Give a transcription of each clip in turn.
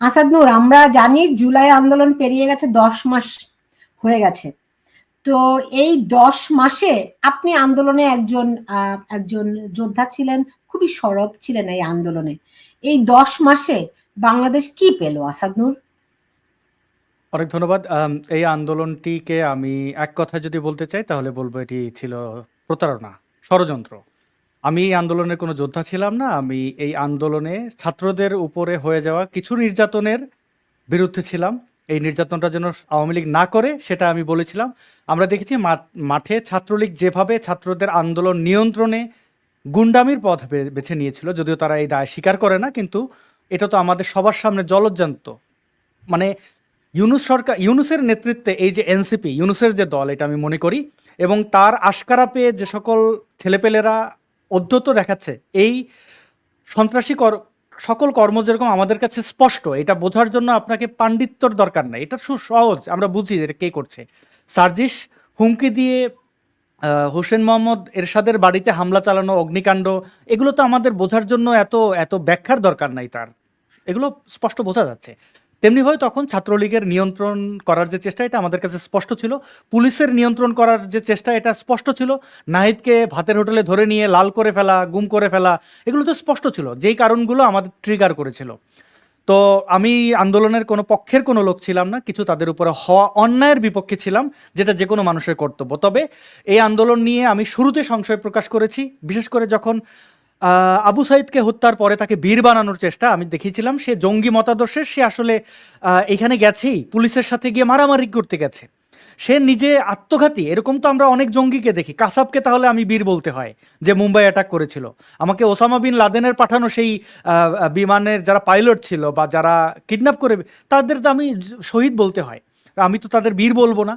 আসাদ নূর, আমরা জানি জুলাই আন্দোলন পেরিয়ে গেছে দশ মাস হয়ে গেছে। তো এই দশ মাসে আপনি আন্দোলনে একজন একজন যোদ্ধা ছিলেন, খুবই সরব ছিলেন এই আন্দোলনে। এই দশ মাসে বাংলাদেশ কি পেল, আসাদ নূর? অনেক ধন্যবাদ। এই আন্দোলনটিকে আমি এক কথা যদি বলতে চাই, তাহলে বলব এটি ছিল প্রতারণা, ষড়যন্ত্র। আমি এই আন্দোলনের কোনো যোদ্ধা ছিলাম না, আমি এই আন্দোলনে ছাত্রদের উপরে হয়ে যাওয়া কিছু নির্যাতনের বিরুদ্ধে ছিলাম। এই নির্যাতনটা যেন আওয়ামী লীগ না করে, সেটা আমি বলেছিলাম। আমরা দেখেছি মাঠে ছাত্রলীগ যেভাবে ছাত্রদের আন্দোলন নিয়ন্ত্রণে গুন্ডামির পথ বেছে নিয়েছিল, যদিও তারা এই দায় স্বীকার করে না, কিন্তু এটা তো আমাদের সবার সামনে জলজ্জান্ত। মানে ইউনুস সরকার, ইউনুসের নেতৃত্বে এই যে এনসিপি, ইউনুসের যে দল, এটা আমি মনে করি, এবং তার আশকারা পেয়ে যে সকল ছেলেপেলেরা অধ্যত দেখাচ্ছে, এই সন্ত্রাসী কর, সকল কর্ম যেরকম আমাদের কাছে স্পষ্ট, এটা বোঝার জন্য আপনাকে পাণ্ডিত্যর দরকার নাই। এটা সহজ, আমরা বুঝি যে কে করছে। সার্জিস হুমকি দিয়ে হোসেন মোহাম্মদ এরশাদের বাড়িতে হামলা চালানো, অগ্নিকাণ্ড, এগুলো তো আমাদের বোঝার জন্য এত এত ব্যাখ্যার দরকার নাই তার। এগুলো স্পষ্ট বোঝা যাচ্ছে। তেমনিভাবে তখন ছাত্রলীগের নিয়ন্ত্রণ করার যে চেষ্টা, এটা আমাদের কাছে স্পষ্ট ছিল। পুলিশের নিয়ন্ত্রণ করার যে চেষ্টা, এটা স্পষ্ট ছিল। নাহিদকে ভাতের হোটেলে ধরে নিয়ে লাল করে ফেলা, গুম করে ফেলা, এগুলো তো স্পষ্ট ছিল। যেই কারণগুলো আমাদের ট্রিগার করেছিল। তো আমি আন্দোলনের কোনো পক্ষের কোনো লোক ছিলাম না, কিছু তাদের উপরে হওয়া অন্যায়ের বিপক্ষে ছিলাম, যেটা যে কোনো মানুষের কর্তব্য। তবে এই আন্দোলন নিয়ে আমি শুরুতে সংশয় প্রকাশ করেছি, বিশেষ করে যখন আবু সাইদকে হত্যার পরে তাকে বীর বানানোর চেষ্টা আমি দেখিয়েছিলাম। সে জঙ্গি মতাদর্শের সে আসলে এখানে গেছেই, পুলিশের সাথে গিয়ে মারামারি করতে গেছে। সে নিজে আত্মঘাতী, এরকম তো আমরা অনেক জঙ্গিকে দেখি। কাসাবকে তাহলে আমি বীর বলতে হয়, যে মুম্বাই অ্যাটাক করেছিল। আমাকে ওসামা বিন লাদেনের পাঠানো সেই বিমানের যারা পাইলট ছিল বা যারা কিডন্যাপ করে, তাদের তো আমি শহীদ বলতে হয়। আমি তো তাদের বীর বলব না।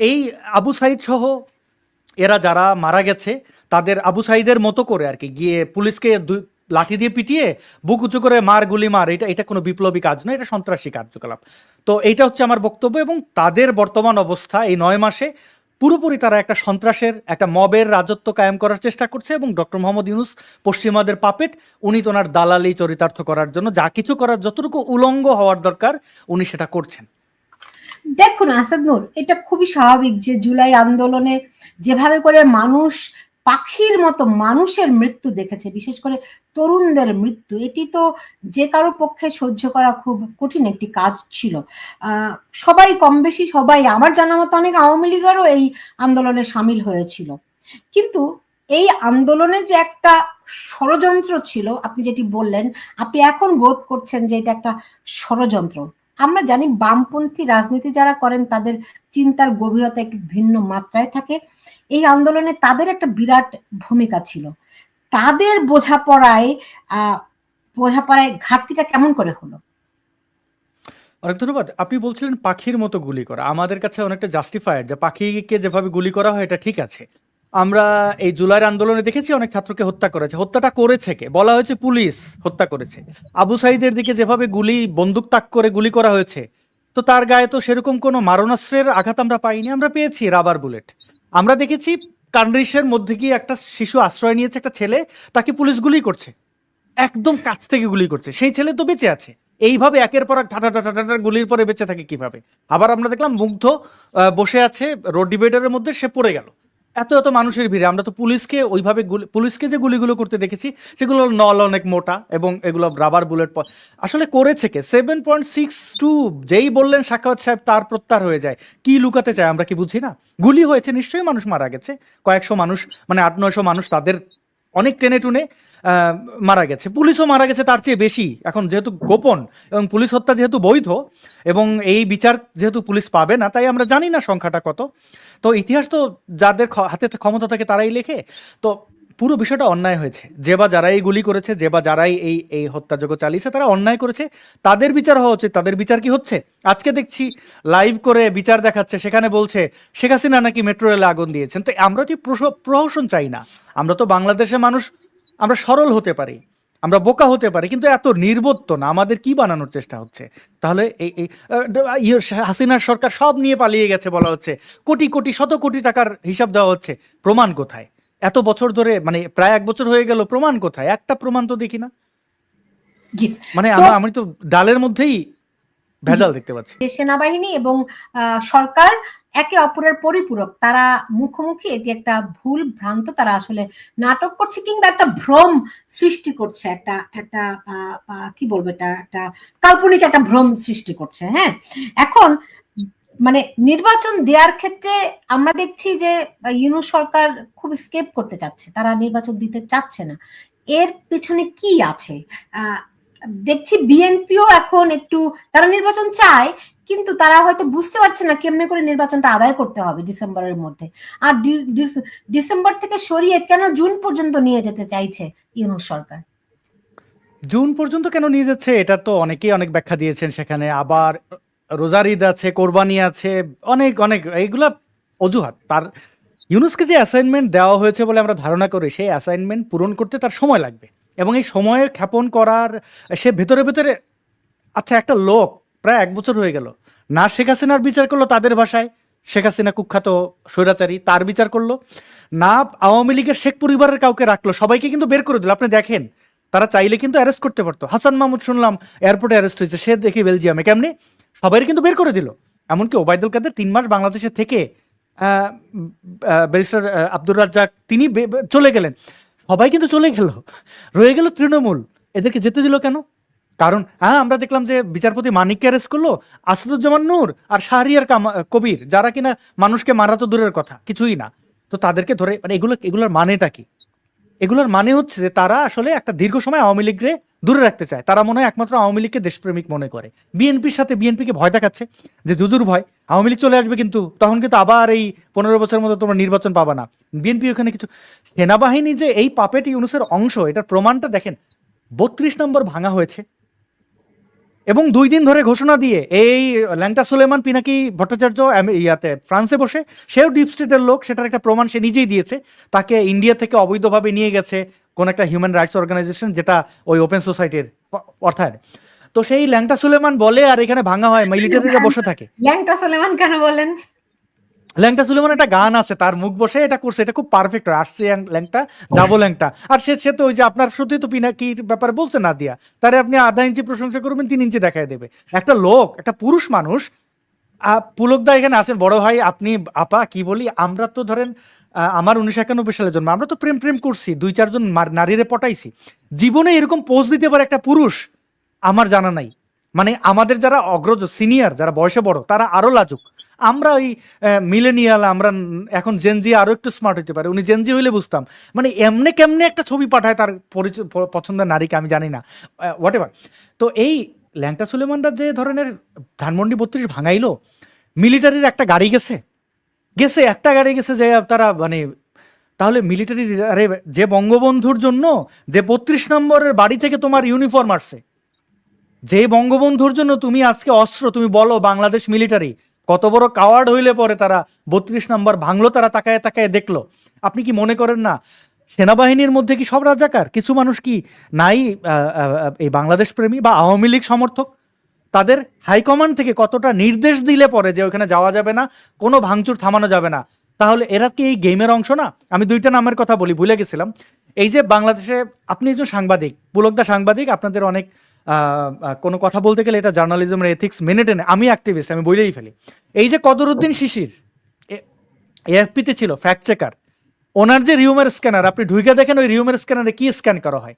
এই আবু সাইদ সহ এরা যারা মারা গেছে, তাদের আবু সাইদের মতো করে আর কি, গিয়ে পুলিশকে লাঠি দিয়ে পিটিয়ে বুক উঁচু করে মার, গুলি মার, এটা এটা কোনো বিপ্লবী কাজ নয়, এটা সন্ত্রাসী কার্যকলাপ। তো এইটা হচ্ছে আমার বক্তব্য এবং তাদের বর্তমান অবস্থা এই নয় মাসে পুরোপুরি তারা একটা সন্ত্রাসের, একটা মবের রাজত্ব কায়েম করার চেষ্টা করছে এবং ডক্টর মোহাম্মদ ইউনুস পশ্চিমাদের পাপেট, উনি তো ওনার দালালি চরিতার্থ করার জন্য যা কিছু করার, যতটুকু উলঙ্গ হওয়ার দরকার, উনি সেটা করছেন। দেখুন আসাদ এটা খুবই স্বাভাবিক যে জুলাই আন্দোলনে যেভাবে করে মানুষ, পাখির মতো মানুষের মৃত্যু দেখেছে, বিশেষ করে তরুণদের মৃত্যু, এটি তো যে কারও পক্ষে সহ্য করা খুব কঠিন একটি কাজ ছিল। সবাই কম বেশি সবাই, আমার জানা মতো অনেক আওয়ামী লীগেরও এই আন্দোলনে সামিল হয়েছিল। কিন্তু এই আন্দোলনে যে একটা ষড়যন্ত্র ছিল, আপনি যেটি বললেন, আপনি এখন বোধ করছেন যে এটা একটা ষড়যন্ত্র। আমরা জানি বামপন্থী রাজনীতি যারা করেন, তাদের চিন্তার গভীরতা একটু ভিন্ন মাত্রায় থাকে। এই আন্দোলনে তাদের একটা বিরাট ভূমিকা ছিল। তাদের বোঝাপড়ায় বোঝাপড়ায় ঘাটতিটা কেমন করে হলো? অনেক ধন্যবাদ। আপনি বলছিলেন পাখির মতো গুলি করা। আমাদের কাছে অনেকটা জাস্টিফায়ার যে পাখিকে যেভাবে গুলি করা হয়, এটা ঠিক আছে। আমরা এই জুলাইয়ের আন্দোলনে দেখেছি অনেক ছাত্রকে হত্যা করেছে। হত্যাটা করেছে কে? বলা হয়েছে পুলিশ হত্যা করেছে। আবু সাইদের দিকে যেভাবে গুলি, বন্দুক তাক করে গুলি করা হয়েছে তো তার গায়ে তো সেরকম কোনো মারণাস্ত্রের আঘাত আমরা পাইনি, আমরা পেয়েছি রাবার বুলেট। আমরা দেখেছি কান্ড্রিসের মধ্যে গিয়ে একটা শিশু আশ্রয় নিয়েছে একটা ছেলে, তাকে পুলিশ গুলি করছে। একদম কাছ থেকে গুলি করছে। সেই ছেলে তো বেঁচে আছে। এইভাবে একের পর এক ঠাটা ঠাটা গুলির পরে বেঁচে থাকে কীভাবে? আবার আমরা দেখলাম মুগ্ধ বসে আছে, রোড ডিভাইডারের মধ্যে সে পড়ে গেল। এত এত মানুষের ভিড়ে। আমরা তো পুলিশকে ওইভাবে পুলিশকে যে গুলিগুলো করতে দেখেছি, সেগুলো নল অনেক মোটা এবং এগুলো রাবার বুলেট আসলে করেছে কে? সেভেন পয়েন্ট সিক্স টু যেই বললেন সাক্ষাৎ সাহেব, তার প্রত্যাহার হয়ে যায়। কি লুকাতে চায় আমরা কি বুঝি না? গুলি হয়েছে, নিশ্চয়ই মানুষ মারা গেছে। কয়েকশো মানুষ মানে আট নয়শো মানুষ তাদের অনেক টেনে টুনে মারা গেছে। পুলিশও মারা গেছে তার চেয়ে বেশি। এখন যেহেতু গোপন এবং পুলিশ হত্যা যেহেতু বৈধ এবং এই বিচার যেহেতু পুলিশ পাবে না, তাই আমরা জানি না সংখ্যাটা কত। তো ইতিহাস তো যাদের হাতে ক্ষমতা থাকে তারাই লেখে। তো পুরো বিষয়টা অন্যায় হয়েছে। যে বা যারাই গুলি করেছে, যে বা যারাই এই এই হত্যাযোগ্য চালিয়েছে, তারা অন্যায় করেছে। তাদের বিচার হওয়া উচিত, তাদের বিচার কি হচ্ছে? আজকে দেখছি লাইভ করে বিচার দেখাচ্ছে, সেখানে বলছে, শেখ হাসিনা নাকি মেট্রো রেলে আগুন দিয়েছেন? তো আমরা প্রশ- প্রহসন চাই না। আমরা তো বাংলাদেশের মানুষ আমরা সরল হতে পারি আমরা বোকা হতে পারি কিন্তু এত নির্বোধ না আমাদের কি বানানোর চেষ্টা হচ্ছে? তাহলে এই ইয়ে, হাসিনার সরকার সব নিয়ে পালিয়ে গেছে বলা হচ্ছে কোটি কোটি শত কোটি টাকার হিসাব দেওয়া হচ্ছে প্রমাণ কোথায়? এত বছর ধরে মানে প্রায় এক বছর হয়ে গেল প্রমাণ কোথায়? একটা প্রমাণ তো দেখি না। মানে আমি তো ডালের মধ্যেই ভেজাল দেখতে পাচ্ছি। সেনাবাহিনী এবং সরকার একে অপরের পরিপূরক তারা মুখোমুখি এটি একটা ভুল ভ্রান্ত তারা আসলে নাটক করছে কিংবা একটা ভ্রম সৃষ্টি করছে একটা একটা কি বলব এটা একটা কাল্পনিক একটা ভ্রম সৃষ্টি করছে হ্যাঁ? এখন মানে নির্বাচন দেওয়ার ক্ষেত্রে আমরা দেখছি যে আহ, ইউনূস সরকার খুব স্কেপ করতে চাচ্ছে তারা নির্বাচন দিতে চাচ্ছে না। এর পেছনে কি আছে? দেখছি বিএনপিও এখন একটু, তারা নির্বাচন চায়, কিন্তু তারা হয়তো বুঝতে পারছে না কেমনে করে নির্বাচনটা আদায় করতে হবে ডিসেম্বরের মধ্যে। আর ডিসেম্বর থেকে সরিয়ে কেন জুন পর্যন্ত নিয়ে যেতে চাইছে ইউনুস সরকার? জুন পর্যন্ত কেন নিয়ে যাচ্ছে এটা তো অনেকেই অনেক ব্যাখ্যা দিয়েছেন সেখানে। আবার রোজার ঈদ আছে, কোরবানি আছে, অনেক অনেক, এইগুলা অজুহাত। তার, ইউনুসকে যে অ্যাসাইনমেন্ট দেওয়া হয়েছে বলে আমরা ধারণা করি, সেই অ্যাসাইনমেন্ট পূরণ করতে তার সময় লাগবে। এবং এই সময়ে ক্ষেপণ করার সে ভেতরে ভেতরে আচ্ছা একটা লোক প্রায় এক বছর হয়ে গেল। না শেখ হাসিনার বিচার করল তাদের ভাষায়, শেখ হাসিনা কুখ্যাত স্বৈরাচারী, তার বিচার করল। না আওয়ামী লীগের শেখ পরিবারের কাউকে রাখল, সবাইকে কিন্তু বের করে দিল। আপনি দেখেন, তারা চাইলে কিন্তু অ্যারেস্ট করতে পারতো। হাসান মাহমুদ, শুনলাম এয়ারপোর্টে অ্যারেস্ট হয়েছে, সে দেখি বেলজিয়ামে। কেমনি? সবাই কিন্তু বের করে দিল। এমনকি ওবায়দুল কাদের তিন মাস বাংলাদেশে থেকে ব্যারিস্টার আব্দুর রাজ্জাক, তিনি চলে গেলেন। সবাই কিন্তু চলে গেল। রয়ে গেল তৃণমূল। এদেরকে যেতে দিল কেন? কারণ হ্যাঁ আমরা দেখলাম যে বিচারপতি মানিককে অ্যারেস্ট করল, আসাদুজ্জামান নূর আর শাহরিয়ার কবির, যারা কিনা মানুষকে মারা তো দূরের কথা, কিছুই না। তো তাদেরকে ধরে মানে এগুলো, এগুলোর মানেটা কি? এগুলোর মানে হচ্ছে যে তারা আসলে একটা দীর্ঘ সময় আওয়ামী লীগরে দূরে রাখতে চায়। তারা মনে হয় একমাত্র আওয়ামী লীগকে দেশপ্রেমিক মনে করে। বিএনপির সাথে বিএনপিকে ভয় দেখাচ্ছে যে যুজুর ভয়। আওয়ামী লীগ চলে আসবে কিন্তু তখন কিন্তু আবার এই পনেরো বছরের মতো তোমরা নির্বাচন পাবা না। বিএনপি ওখানে কিছু সেনাবাহিনী যে এই পাপেট ইউনুসের অংশ, এটার প্রমাণটা দেখেন, বত্রিশ নম্বর ভাঙা হয়েছে। এবং দুই দিন ধরে ঘোষণা দিয়ে এই ল্যাংটা সুলেমান পিনাকি ভট্টাচার্য ইয়াতে ফ্রান্সে বসে সেও ডিপ স্টেটের লোক সেটার একটা প্রমাণ সে নিজেই দিয়েছে। তাকে ইন্ডিয়া থেকে অবৈধভাবে নিয়ে গেছে কোন একটা হিউম্যান রাইটস অর্গানাইজেশন যেটা ওই ওপেন সোসাইটির অর্থায় তো সেই ল্যাংটা সুলেমান বলে আর এখানে ভাঙা হয় মিলিটারিরা বসে থাকে। ল্যাংটা সুলেমান কেন বলেন? ল্যাংটা সুলেমান একটা গান আছে তার মুখ বসে এটা করছে এটা খুব পারফেক্ট আসছে ল্যাংটা যাব ল্যাংটা। আর সে সে তো ওই যে আপনার সত্যি তো পিনাকির ব্যাপারে বলছে না দিয়া তারে আপনি আধা ইঞ্চি প্রশংসা করবেন তিন ইঞ্চি দেখায় দেবে। একটা লোক একটা পুরুষ মানুষ আহ, পুলকদা এখানে আছেন বড় ভাই আপনি আপা কি বলি আমরা তো ধরেন আমার উনিশশো একানব্বই সালের জন্ম আমরা তো প্রেম প্রেম করছি দুই চারজন নারীরে পটাইছি। জীবনে এরকম পোজ দিতে পারে একটা পুরুষ আমার জানা নাই। মানে আমাদের যারা অগ্রজ সিনিয়র যারা বয়সে বড়, তারা আরও লাজুক। আমরা ওই মিলেনিয়াল আমরা এখন জেনজি আরও একটু স্মার্ট হতে পারে। উনি জেনজি হইলে বুঝতাম। মানে এমনি কেমনে একটা ছবি পাঠায় তার পছন্দের নারীকে আমি জানি না। হোয়াট এভার তো এই ল্যাংটা সুলেমানরা যে ধরনের ধানমন্ডি বত্রিশ ভাঙাইলো মিলিটারির একটা গাড়ি গেছে। গেছে, একটা গাড়ি গেছে যে তারা মানে তাহলে মিলিটারি আরে যে বঙ্গবন্ধুর জন্য যে বত্রিশ নম্বরের বাড়ি থেকে তোমার ইউনিফর্ম আসছে। যে বঙ্গবন্ধুর জন্য তুমি আজকে অস্ত্র, তুমি বলো বাংলাদেশ মিলিটারি কত বড় কাওয়ার্ড হইলে পরে তারা বত্রিশ নম্বর ভাঙলো, তারা তাকায় তাকায় দেখল। আপনি কি মনে করেন না, সেনাবাহিনীর মধ্যে কি সব রাজাকার? কিছু মানুষ কি নাই এই বাংলাদেশ প্রেমী বা আওয়ামী লীগ সমর্থক? তাদের হাইকমান্ড থেকে কতটা নির্দেশ দিলে পরে যে ওখানে যাওয়া যাবে না, কোনো ভাঙচুর থামানো যাবে না? তাহলে এরা কি এই গেমের অংশ না? আমি দুইটা নামের কথা বলি, ভুলে গেছিলাম। এই যে বাংলাদেশে, আপনি একজন সাংবাদিক পুলকদা সাংবাদিক, আপনাদের অনেক কোনো কথা বলতে গেলে এটা জার্নালিজমের এথিক্স মেনে টেনে, আমি অ্যাক্টিভিস্ট আমি বলেই ফেলি। এই যে কদরুদ্দিন শিশির এএফপিতে ছিল ফ্যাক্ট চেকার ওনার যে রিউমের স্ক্যানার আপনি ঢুকে দেখেন ওই রিউমের স্ক্যানারে কি স্ক্যান করা হয়?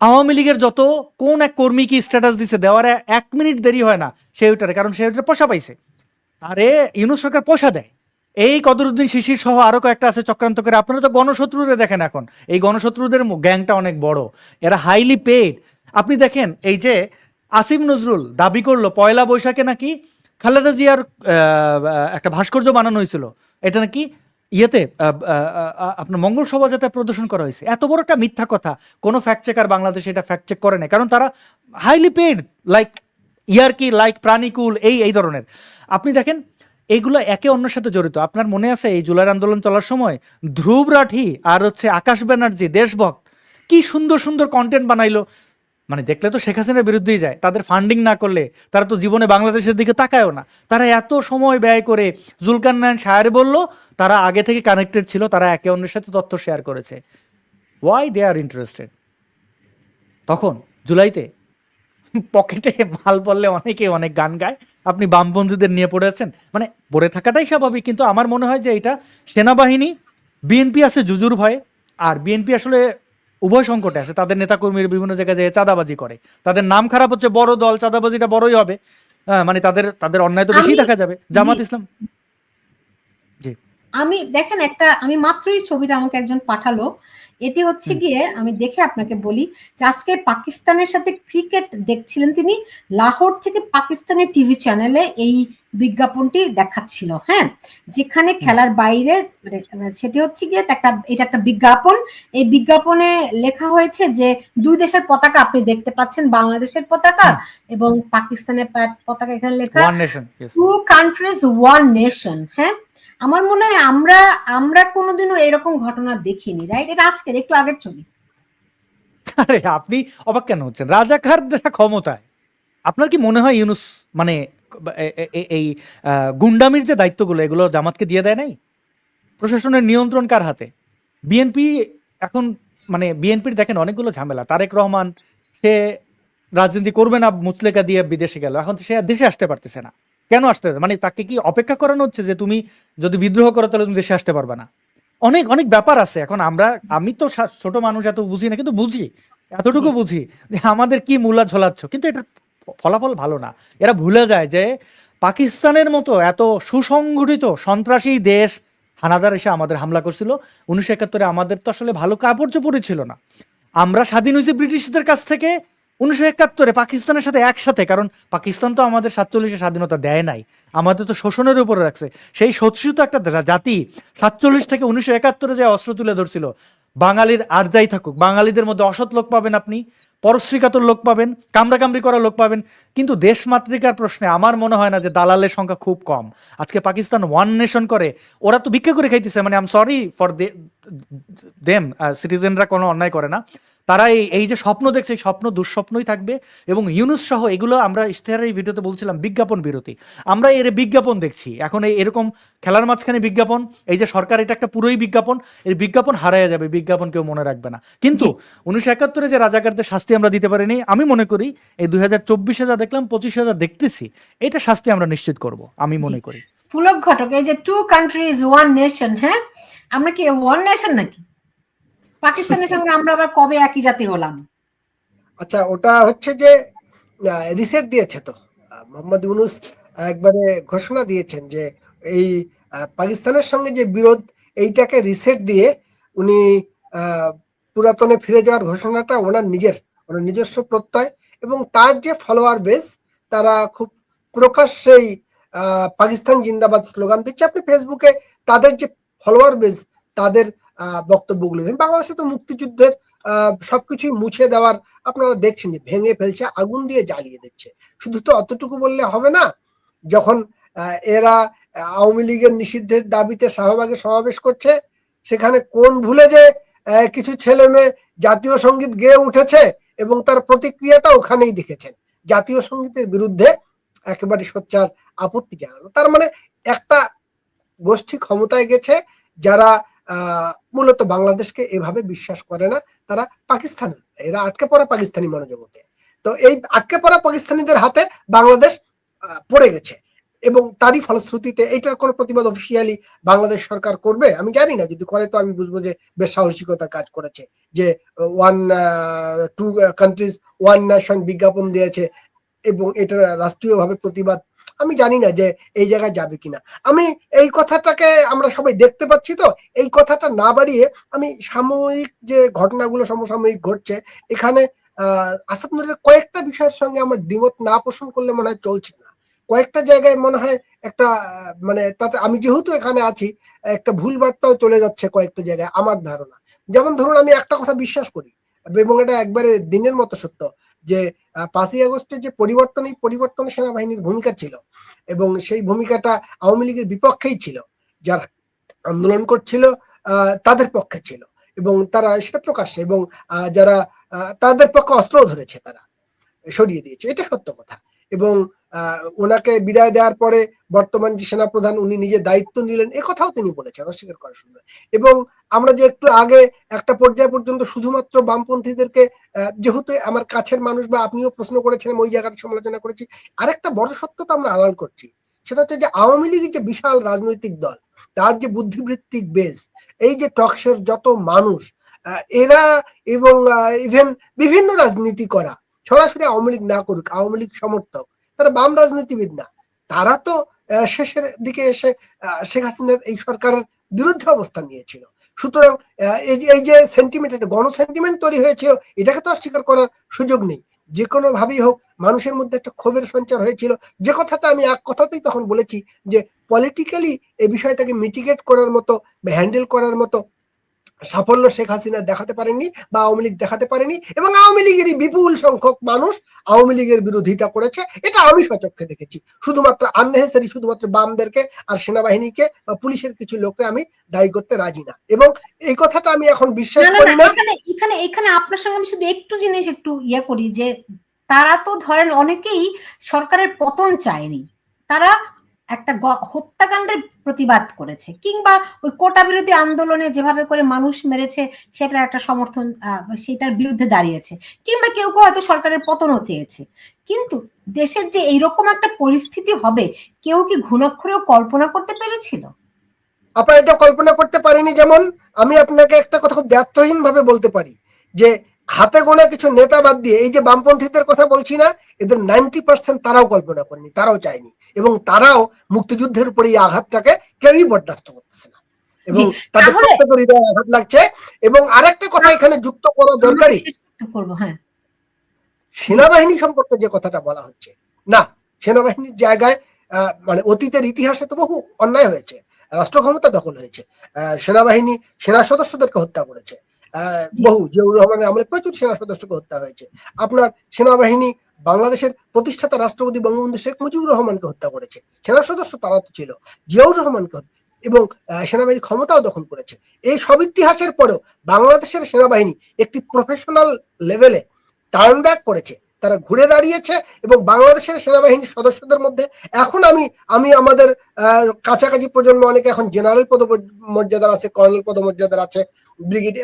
আওয়ামী লীগের যত কোন এক কর্মী কি স্ট্যাটাস দিছে, দেওয়ার এক মিনিট দেরি হয় না, সে ওইটারে, কারণ সে ওইটারে পয়সা পাইছে। আরে, ইউনুস সরকার পয়সা দেয়। এই কদরুদ্দিন শিশির সহ আরও কয়েকটা আছে চক্রান্ত করে, আপনারা তো গণশত্রুরে দেখেন এখন। এই গণশত্রুদের গ্যাংটা অনেক বড়। এরা হাইলি পেড আপনি দেখেন, এই যে আসিম নজরুল দাবি করল, পয়লা বৈশাখে নাকি খালেদা জিয়ার একটা ভাস্কর্য বানানো হয়েছিল। এটা নাকি ইয়েতে আপনার মঙ্গল শোভাযাত্রায় প্রদর্শন করা হয়েছে। এত বড় একটা মিথ্যা কথা। কোনো ফ্যাক্ট চেকার বাংলাদেশে এটা ফ্যাক্ট চেক করে না কারণ তারা হাইলি পেড লাইক ইয়ারকি লাইক প্রাণীকুল, এই এই ধরনের। আপনি দেখেন এইগুলো একে অন্যের সাথে জড়িত। আপনার মনে আছে, এই জুলাই আন্দোলন চলার সময় ধ্রুব রাঠি আর হচ্ছে আকাশ ব্যানার্জি, দেশভক্ত, কি সুন্দর সুন্দর কন্টেন্ট বানাইলো। মানে দেখলে তো শেখ হাসিনার বিরুদ্ধেই যায়। তাদের ফান্ডিং না করলে তারা তো জীবনে বাংলাদেশের দিকে তাকায়ও না। তারা এত সময় ব্যয় করে জুলকার নারায়ণ শায়ের বলল, তারা আগে থেকে কানেক্টেড ছিল, তারা একে অন্যের সাথে তথ্য শেয়ার করেছে। ওয়াই দে আর ইন্টারেস্টেড তখন জুলাইতে পকেটে মাল বললে অনেকে অনেক গান গায়। আপনি বাম বন্ধুদের নিয়ে পড়ে আছেন? মানে পড়ে থাকাটাই স্বাভাবিক, কিন্তু আমার মনে হয় যে এটা সেনাবাহিনী, বিএনপি আছে জুজুর ভয়ে। আর বিএনপি আসলে উভয় সংকটে আছে। তাদের নেতাকর্মীর বিভিন্ন জায়গায় যে চাঁদাবাজি করে। তাদের নাম খারাপ হচ্ছে বড় দল চাঁদাবাজিটা বড়ই হবে। হ্যাঁ, মানে তাদের তাদের অন্যায় তো বেশি দেখা যাবে। জামাত ইসলাম আমি দেখেন একটা আমি মাত্রই ছবিটা আমাকে একজন পাঠালো। এটি হচ্ছে গিয়ে আমি দেখে আপনাকে বলি যে আজকে পাকিস্তানের সাথে ক্রিকেট দেখছিলেন তিনি লাহোর থেকে পাকিস্তানের টিভি চ্যানেলে এই বিজ্ঞাপনটি দেখাচ্ছিল হ্যাঁ? যেখানে খেলার বাইরে মানে সেটি হচ্ছে গিয়ে একটা এটা একটা বিজ্ঞাপন। এই বিজ্ঞাপনে লেখা হয়েছে যে দুই দেশের পতাকা আপনি দেখতে পাচ্ছেন বাংলাদেশের পতাকা এবং পাকিস্তানের পতাকা এখানে লেখা টু কান্ট্রিজ ওয়ান নেশন হ্যাঁ? আমার মনে হয় আমরা আমরা কোনোদিনও এরকম ঘটনা দেখিনি রাইট এটা আজকের, একটু আগের ছবি। আরে, আপনি অবাক কেন হচ্ছেন? রাজাকারদের ক্ষমতায়। আপনার কি মনে হয় ইউনুস মানে এই গুন্ডামির যে দায়িত্বগুলো, এগুলো জামাতকে দিয়ে দেয় নাই? প্রশাসনের নিয়ন্ত্রণ কার হাতে? বিএনপি এখন মানে বিএনপির দেখেন অনেকগুলো ঝামেলা। তারেক রহমান, সে রাজনীতি করবে না মুতলেকা দিয়ে বিদেশে গেল। এখন সে দেশে আসতে পারতেছে না। কেন আসতে মানে তাকে কি অপেক্ষা করানো হচ্ছে যে তুমি যদি বিদ্রোহ করো তাহলে তুমি দেশে আসতে পারবে না? অনেক অনেক ব্যাপার আছে। এখন আমরা আমি তো ছোট মানুষ এত বুঝি না কিন্তু বুঝি এতটুকু বুঝি যে আমাদের কি মূলা ঝোলাচ্ছ? কিন্তু এটা ফলাফল ভালো না। এরা ভুলে যায় যে পাকিস্তানের মতো এত সুসংগঠিত সন্ত্রাসী দেশ হানাদার এসে আমাদের হামলা করছিল। উনিশশো একাত্তরে আমাদের তো আসলে ভালো কাপড় চোপড়ই ছিল না। আমরা স্বাধীন হয়েছি ব্রিটিশদের কাছ থেকে। উনিশশো একাত্তরে পাকিস্তানের সাথে একসাথে, কারণ পাকিস্তান তো আমাদের সাতচল্লিশে স্বাধীনতা দেয় নাই। আমাদের তো শোষণের উপরে রাখছে। সেই শোষিত একটা জাতি সাতচল্লিশ থেকে উনিশশো একাত্তরে যে অস্ত্র তুলে ধরছিল, বাঙালির আর যাই থাকুক। বাঙালিদের মধ্যে অসৎ লোক পাবেন আপনি, পরশ্রীকাতর লোক পাবেন, কামড়াকামড়ি করা লোক পাবেন। কিন্তু দেশমাতৃকার প্রশ্নে আমার মনে হয় না যে দালালের সংখ্যা খুব কম। আজকে পাকিস্তান ওয়ান নেশন করে, ওরা তো ভিক্ষা করে খাইতেছে। মানে আম সরি ফর দেম সিটিজেনরা কোনো অন্যায় করে না। তারা এই এই যে স্বপ্ন দেখছে স্বপ্ন দুঃস্বপ্নই থাকবে এবং ইউনুস সহ এগুলো আমরা ইশতেহারের এই ভিডিওতে বলছিলাম, বিজ্ঞাপন বিরতি। আমরা এর বিজ্ঞাপন দেখছি। এখন এই এরকম খেলার মাঝখানে বিজ্ঞাপন, এই যে সরকার এটা একটা পুরোই বিজ্ঞাপন, এর বিজ্ঞাপন হারায় যাবে, বিজ্ঞাপন কেউ মনে রাখবে না। কিন্তু উনিশশো একাত্তরে যে রাজাকারদের শাস্তি আমরা দিতে পারিনি, আমি মনে করি এই দুই হাজার চব্বিশে যা দেখলাম, পঁচিশে যা দেখতেছি, এটা শাস্তি আমরা নিশ্চিত করব, আমি মনে করি। পুলক ঘটক, এই যে টু কান্ট্রিজ ওয়ান নেশন হ্যাঁ? আমরা কি ওয়ান নেশন নাকি? পাকিস্তানের সঙ্গে আমরা আবার কবে একই জাতি হলাম? আচ্ছা ওটা হচ্ছে যে রিসেট দিয়েছে তো। মোহাম্মদ ইউনুস একবারে ঘোষণা দিয়েছেন যে, এই পাকিস্তানের সঙ্গে যে বিরোধ, এইটাকে রিসেট দিয়ে উনি পুরাতনে ফিরে যাওয়ার ঘোষণাটা ওনার নিজের, ওনার নিজস্ব প্রত্যয় এবং তার যে ফলোয়ার বেস তারা খুব প্রকাশ্যেই পাকিস্তান জিন্দাবাদ স্লোগান দিচ্ছে। আপনি ফেসবুকে তাদের যে ফলোয়ার বেস তাদের বক্তব্যগুলো। বাংলাদেশে তো মুক্তিযুদ্ধের সবকিছুই মুছে দেওয়ার আপনারা দেখছেন যে ভেঙে ফেলছে, আগুন দিয়ে জ্বালিয়ে দিচ্ছে। শুধু তো অতটুকু বললে হবে না, যখন এরা আওয়ামী লীগের নিষিদ্ধের দাবিতে শাহবাগে সমাবেশ করছে, সেখানে কোন ভুলে যে কিছু ছেলে মেয়ে জাতীয় সংগীত গেয়ে উঠেছে এবং তার প্রতিক্রিয়াটা ওখানেই দেখেছেন। জাতীয় সঙ্গীতের বিরুদ্ধে একেবারে সোচ্চার, আপত্তি জানালো তার মানে একটা গোষ্ঠী ক্ষমতায় গেছে, যারা মূলত বাংলাদেশকে এভাবে বিশ্বাস করে না। তারা পাকিস্তান। এরা আটকে পড়া পাকিস্তানি মনোজগতে। তো এই আটকে পড়া পাকিস্তানিদের হাতে বাংলাদেশ পড়ে গেছে। এবং তারই ফলশ্রুতিতে এইটার কোনো প্রতিবাদ অফিসিয়ালি বাংলাদেশ সরকার করবে? আমি জানি না। যদি করে তো আমি বুঝব যে বেশ সাহসিকতার কাজ করেছে। যে one two countries one nation বিজ্ঞাপন দিয়েছে এবং এটা রাষ্ট্রীয়ভাবে প্রতিবাদ আমি জানি না যে এই জায়গায় যাবে কিনা। আমি এই কথাটাকে আমরা সবাই দেখতে পাচ্ছি তো, এই কথাটা না বাড়িয়ে আমি সাময়িক যে ঘটনাগুলো সমসাময়িক ঘটছে, এখানে, আহ আসাদ কয়েকটা বিষয়ের সঙ্গে আমার দ্বিমত না পোষণ করলে মনে হয় চলছে না। কয়েকটা জায়গায় মনে হয় একটা মানে তাতে আমি যেহেতু এখানে আছি, একটা ভুল বার্তাও চলে যাচ্ছে কয়েকটা জায়গায়, আমার ধারণা। যেমন ধরুন আমি একটা কথা বিশ্বাস করি। এবং এটা একবারে দিনের মতো সত্য যে পাঁচই আগস্টের যে পরিবর্তন, এই পরিবর্তন সেনাবাহিনীর ভূমিকা ছিল এবং সেই ভূমিকাটা আওয়ামী লীগের বিপক্ষেই ছিল। যারা আন্দোলন করছিল তাদের পক্ষে ছিল এবং তারা সেটা প্রকাশ্যে এবং যারা তাদের পক্ষে অস্ত্র ধরেছে তারা, সরিয়ে দিয়েছে। এটা সত্য কথা এবং ওনাকে বিদায় দেওয়ার পরে বর্তমান যে সেনাপ্রধান উনি নিজে দায়িত্ব নিলেন, এ কথাও তিনি বলেছেন, অস্বীকার করা শুনবে এবং আমরা যে একটু আগে একটা পর্যায় পর্যন্ত শুধুমাত্র বামপন্থীদেরকে যেহেতু আমার কাছের মানুষ বা আপনিও প্রশ্ন করেছেন ওই জায়গাটা সমালোচনা করেছি, আরেকটা বড় সত্য তো আমরা আড়াল করছি, সেটা হচ্ছে যে আওয়ামী লীগ যে বিশাল রাজনৈতিক দল, তার যে বুদ্ধিবৃত্তিক বেস এই যে টকশের যত মানুষ এরা এবং ইভেন বিভিন্ন রাজনীতি করা, সরাসরি আওয়ামী লীগ না করুক, আওয়ামী লীগ সমর্থক তারা বাম রাজনীতিবিদ না। তারা তো শেষের দিকে এসে শেখ হাসিনার এই সরকারের বিরুদ্ধে অবস্থান নিয়েছিল। সুতরাং এই যে- সেন্টিমেন্ট একটা গণ সেন্টিমেন্ট তৈরি হয়েছিল, এটাকে তো অস্বীকার করার সুযোগ নেই। যে কোনো ভাবেই হোক, মানুষের মধ্যে একটা ক্ষোভের সঞ্চার হয়েছিল। যে কথাটা আমি এক কথাতেই তখন বলেছি যে পলিটিক্যালি এই বিষয়টাকে মিটিগেট করার মতো হ্যান্ডেল করার মতো সাফল্য শেখ হাসিনা দেখাতে পারেনি বা আওয়ামী লীগ দেখাতে পারেনি এবং আওয়ামী লীগেরই বিপুল সংখ্যক মানুষ আওয়ামী লীগের বিরোধিতা করেছে এটা আমি সচক্ষে দেখেছি। শুধুমাত্র আননেসেসারি শুধুমাত্র বামদেরকে আর সেনাবাহিনীকে বা পুলিশের কিছু লোককে আমি দায়ী করতে রাজি না। এবং এই কথাটা আমি এখন বিশ্বাস করি না এখানে এখানে আপনার সঙ্গে আমি শুধু একটু জিনিস একটু ইয়ে করি যে তারা তো ধরেন অনেকেই সরকারের পতন চায়নি। তারা একটা হত্যাকাণ্ডের প্রতিবাদ করেছে, কিংবা ওই কোটা বিরোধী আন্দোলনে যেভাবে করে মানুষ মেরেছে, সেটার একটা সমর্থন সেটার বিরুদ্ধে দাঁড়িয়েছে, কিংবা কেউ কেউ হয়তো সরকারের পতনও চেয়েছে। কিন্তু দেশের যে এইরকম একটা পরিস্থিতি হবে, কেউ কি ঘুণাক্ষরেও কল্পনা করতে পেরেছিল? আপনার এটা কল্পনা করতে পারিনি, যেমন আমি আপনাকে একটা কথা খুব ব্যর্থহীন ভাবে বলতে পারি, যে হাতে গোনা কিছু নেতা বাদ দিয়ে, এই যে বামপন্থীদের কথা বলছি না, এদের নাইনটি পার্সেন্ট তারাও কল্পনা করেনি, তারাও চায়নি। এবং তারাও মুক্তিযুদ্ধের উপরে এই আঘাতটাকে কেউই বরদাস্ত করতেছে না। এবং তাদের তাহলে- প্রত্যেকের হৃদয়ে আঘাত লাগছে। এবং আরেকটা কথা এখানে যুক্ত করা দরকারি। হ্যাঁ। সেনাবাহিনী সম্পর্কে যে কথাটা বলা হচ্ছে না সেনাবাহিনীর জায়গায় আহ, মানে অতীতের ইতিহাসে তো বহু অন্যায় হয়েছে রাষ্ট্র ক্ষমতা দখল হয়েছে আহ, সেনাবাহিনী সেনা সদস্যদেরকে হত্যা করেছে। বহু জিয়াউর রহমানের আমলে প্রচুর সেনা সদস্যকে হত্যা হয়েছে। আপনার সেনাবাহিনী বাংলাদেশের প্রতিষ্ঠাতা রাষ্ট্রপতি বঙ্গবন্ধু শেখ মুজিবুর রহমানকে হত্যা করেছে। সেনা সদস্য তারা তো ছিল। জিয়াউর রহমানকে এবং আহ, সেনাবাহিনীর ক্ষমতাও দখল করেছে। এই সব ইতিহাসের পরেও বাংলাদেশের সেনাবাহিনী একটি প্রফেশনাল লেভেলে টার্ন ব্যাক করেছে। তারা ঘুরে দাঁড়িয়েছে এবং বাংলাদেশের সেনাবাহিনীর সদস্যদের মধ্যে এখন আমি আমি আমাদের কাছাকাছি প্রজন্ম অনেকে এখন জেনারেল পদ পদমর্যাদার আছে কর্নেল পদমর্যাদার আছে ব্রিগেড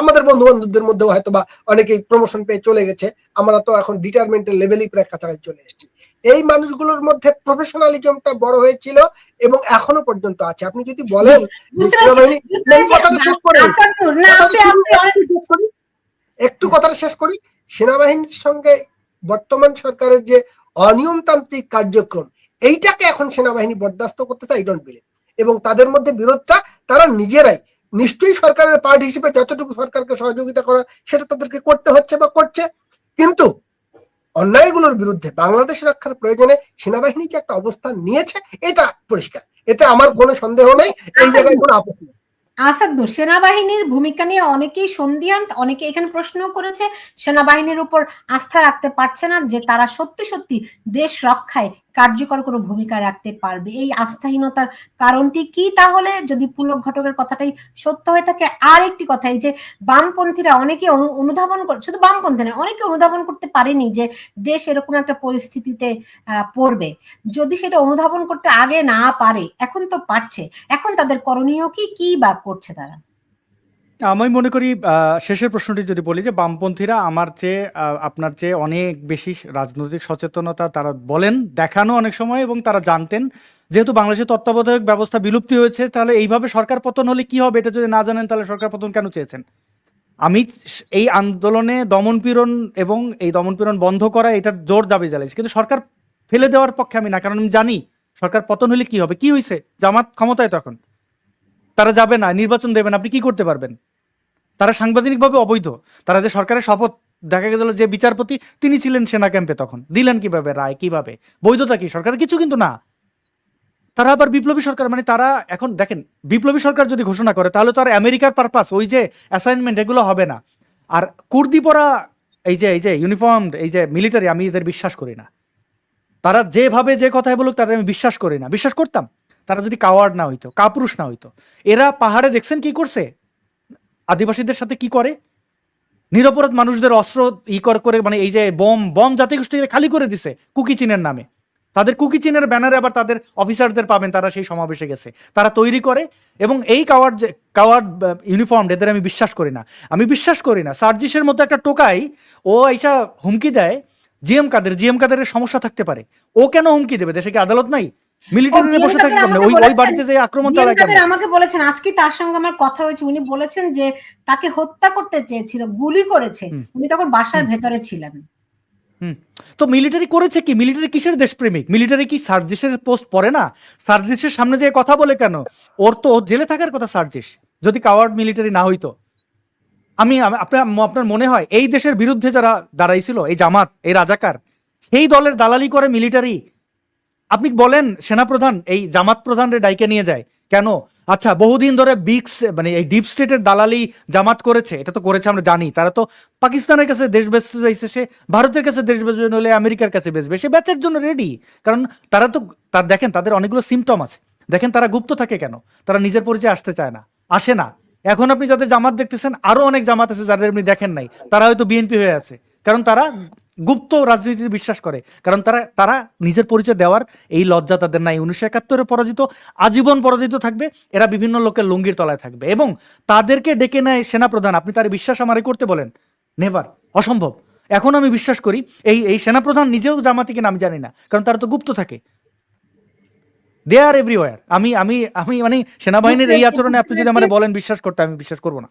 আমাদের বন্ধু বান্ধবদের মধ্যেও হয়তো বা অনেকেই প্রমোশন পেয়ে চলে গেছে। আমরা তো এখন ডিটারমেন্টের লেভেলেই প্রায় কাছাকাছি চলে এসেছি। এই মানুষগুলোর মধ্যে প্রফেশনালিজমটা বড় হয়েছিল এবং এখনও পর্যন্ত আছে। আপনি যদি বলেন। একটু কথাটা শেষ করি। সেনাবাহিনীর সঙ্গে বর্তমান সরকারের যে অনিয়মতান্ত্রিক কার্যক্রম এইটাকে এখন সেনাবাহিনী বরদাস্ত করতে চায় ডোন্ট বিলিভ এবং তাদের মধ্যে বিরোধটা তারা নিজেরাই। নিশ্চয়ই সরকারের পার্ট হিসেবে যতটুকু সরকারকে সহযোগিতা করার সেটা তাদেরকে করতে হচ্ছে বা করছে। কিন্তু অন্যায়গুলোর বিরুদ্ধে বাংলাদেশ রক্ষার প্রয়োজনে সেনাবাহিনী যে একটা অবস্থান নিয়েছে এটা পরিষ্কার। এতে আমার কোনো সন্দেহ নেই। এই জায়গায় কোনো আপত্তি নেই। আসাদুর সেনাবাহিনীর ভূমিকা নিয়ে অনেকেই সন্দিহান, অনেকে এখানে প্রশ্ন করেছে, সেনাবাহিনীর উপর আস্থা রাখতে পারছে না যে তারা সত্যি সত্যি দেশ রক্ষায় কার্যকর কোনো ভূমিকা রাখতে পারবে। এই আস্থাহীনতার কারণটি কি? তাহলে যদি পুলক ঘটকের কথাটাই সত্য হয়ে থাকে আর একটি কথা, এই যে বামপন্থীরা অনেকে অনু- অনুধাবন শুধু বামপন্থী না অনেকে অনুধাবন করতে পারেনি যে দেশ এরকম একটা পরিস্থিতিতে পড়বে। যদি সেটা অনুধাবন করতে আগে না পারে, এখন তো পারছে। এখন তাদের করণীয় কি? কি বা করছে তারা? আমি মনে করি শেষের প্রশ্নটি যদি বলি যে বামপন্থীরা আমার চেয়ে আপনার চেয়ে অনেক বেশি রাজনৈতিক সচেতনতা তারা বলেন, দেখানো অনেক সময় এবং তারা জানতেন। যেহেতু বাংলাদেশের তত্ত্বাবধায়ক ব্যবস্থা বিলুপ্তি হয়েছে, তাহলে এইভাবে সরকার পতন হলে কি হবে এটা যদি না জানেন, তাহলে সরকার পতন কেন চেয়েছেন? আমি এই আন্দোলনে দমনপীড়ন এবং এই দমনপীড়ন বন্ধ করা, এটার জোর দাবি জ্বালাইছি কিন্তু সরকার ফেলে দেওয়ার পক্ষে আমি না, কারণ আমি জানি সরকার পতন হলে কি হবে, কি হয়েছে জামাত ক্ষমতায় তখন। তারা যাবে না, নির্বাচন দেবেন আপনি কি করতে পারবেন? তারা সাংবিধানিকভাবে অবৈধ। তারা যে সরকারের শপথ, দেখা গেল যে বিচারপতি, তিনি ছিলেন সেনা ক্যাম্পে তখন। দিলেন কীভাবে রায়, কীভাবে? বৈধতা কি? সরকারের কিছু কিন্তু না। তারা আবার বিপ্লবী সরকার মানে তারা এখন দেখেন, বিপ্লবী সরকার যদি ঘোষণা করে, তাহলে তো আর আমেরিকার পারপাস ওই যে অ্যাসাইনমেন্ট এগুলো হবে না। আর কুর্দি পরা, এই যে এই যে ইউনিফর্ম এই যে মিলিটারি আমি এদের বিশ্বাস করি না। তারা যেভাবে যে কথাই বলুক, তাদের আমি বিশ্বাস করি না। বিশ্বাস করতাম। তারা যদি কাওয়ার্ড না হইতো, কাপুরুষ না হইতো, এরা পাহাড়ে দেখছেন কি করছে? আদিবাসীদের সাথে কি করে? নিরপরাধ মানুষদের অস্ত্র ই কর করে মানে এই যে বম বম জাতীয় গোষ্ঠী খালি করে দিছে কুকি চীনের নামে। তাদের কুকি চিনের ব্যানারে আবার তাদের অফিসারদের পাবেন, তারা সেই সমাবেশে গেছে। তারা তৈরি করে এবং এই কাওয়ার্ড যে, কাওয়ার্ড ইউনিফর্ম এদের আমি বিশ্বাস করি না। আমি বিশ্বাস করি না। সার্জিসের মতো একটা টোকাই, ও এইসা হুমকি দেয়, জিএম কাদের জিএম কাদের সমস্যা থাকতে পারে। ও কেন হুমকি দেবে? দেশে কি আদালত নাই? মিলিটারি জিএম বসে থাকে আমাকে ওই ওই বাড়িতে যে আক্রমণ চালায় কাদের আমাকে বলেছেন আজকে তার সঙ্গে আমার কথা হয়েছে। উনি বলেছেন যে তাকে হত্যা করতে চেয়েছিল গুলি করেছে। উনি তখন বাসার ভেতরে ছিলেন। তো মিলিটারি করেছে কি? মিলিটারি কিসের দেশপ্রেমিক? মিলিটারি কি সার্জিসের পোস্ট পড়ে না? সার্জিসের সামনে যে কথা বলে কেন? ওর তো জেলে থাকার কথা সার্জিস যদি কাওয়ার্ড মিলিটারি না হইতো। আমি আমি- আপনার আপনার মনে হয় এই দেশের বিরুদ্ধে যারা দাঁড়াইছিল এই জামাত এই রাজাকার সেই দলের দালালি করে মিলিটারি আপনি বলেন সেনাপ্রধান, এই জামাত প্রধানরে ডাইকে নিয়ে যায়। কেন? আচ্ছা বহুদিন ধরে বিক্স মানে এই ডিপ স্টেটের দালালি জামাত করেছে, এটা তো করেছে আমরা জানি। তারা তো পাকিস্তানের কাছে দেশ বেচতে চাইছে, সে ভারতের কাছে দেশ বেচবে নইলে আমেরিকার কাছে বেচবে, সে বেচার জন্য রেডি কারণ তারা তো তার দেখেন, তাদের অনেকগুলো সিমটম আছে। দেখেন তারা গুপ্ত থাকে কেন? তারা নিজের পরিচয় আসতে চায় না, আসে না। এখন আপনি যাদের জামাত দেখতেছেন, আরও অনেক জামাত আছে যাদের আপনি দেখেন নাই। তারা হয়তো বিএনপি হয়ে আছে। কারণ তারা গুপ্ত রাজনীতিতে বিশ্বাস করে। কারণ তারা তারা নিজের পরিচয় দেওয়ার এই লজ্জা তাদের নাই। উনিশশো একাত্তরে পরাজিত আজীবন পরাজিত থাকবে। এরা বিভিন্ন লোকের লুঙ্গির তলায় থাকবে এবং তাদেরকে ডেকে নেয় সেনাপ্রধান। আপনি তার বিশ্বাস আমারে করতে বলেন? নেভার অসম্ভব। এখন আমি বিশ্বাস করি এই এই সেনাপ্রধান নিজেও জামাতি কিনা আমি জানি না কারণ তারা তো গুপ্ত থাকে। দে আর এভরিওয়ার আমি আমি আমি মানে সেনাবাহিনীর এই আচরণে আপনি যদি আমার বলেন বিশ্বাস করতে আমি বিশ্বাস করব না।